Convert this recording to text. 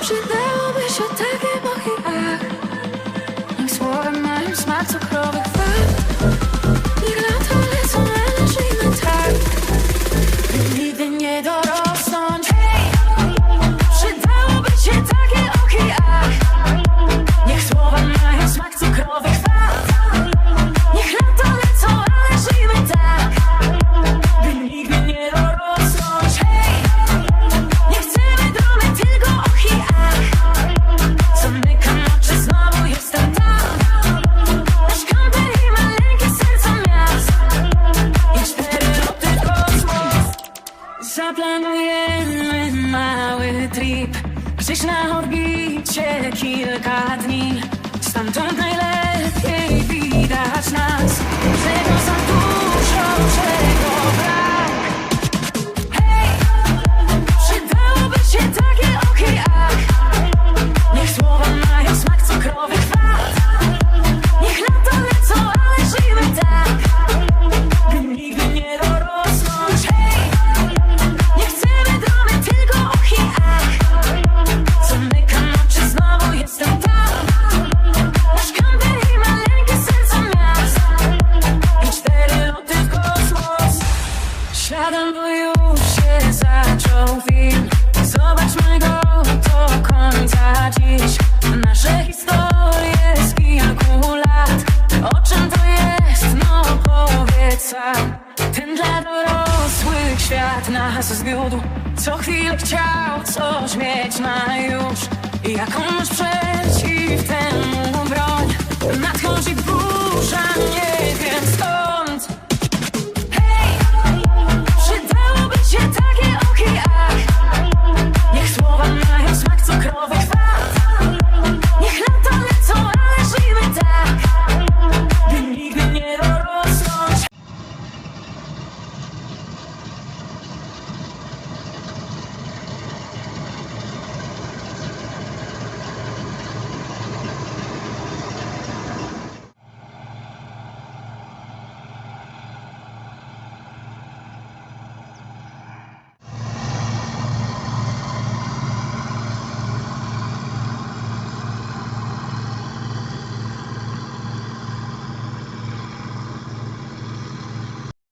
Przydałoby się takie moje ach Niech słowem moim smak cukrowych wad zaplanujemy mały trip. Gdzieś na orbicie kilka dni. Stamtąd praca Ten dla dorosłych świat nas zwiódł. Co chwilę chciał coś mieć na już. Jaką masz przeciw temu brak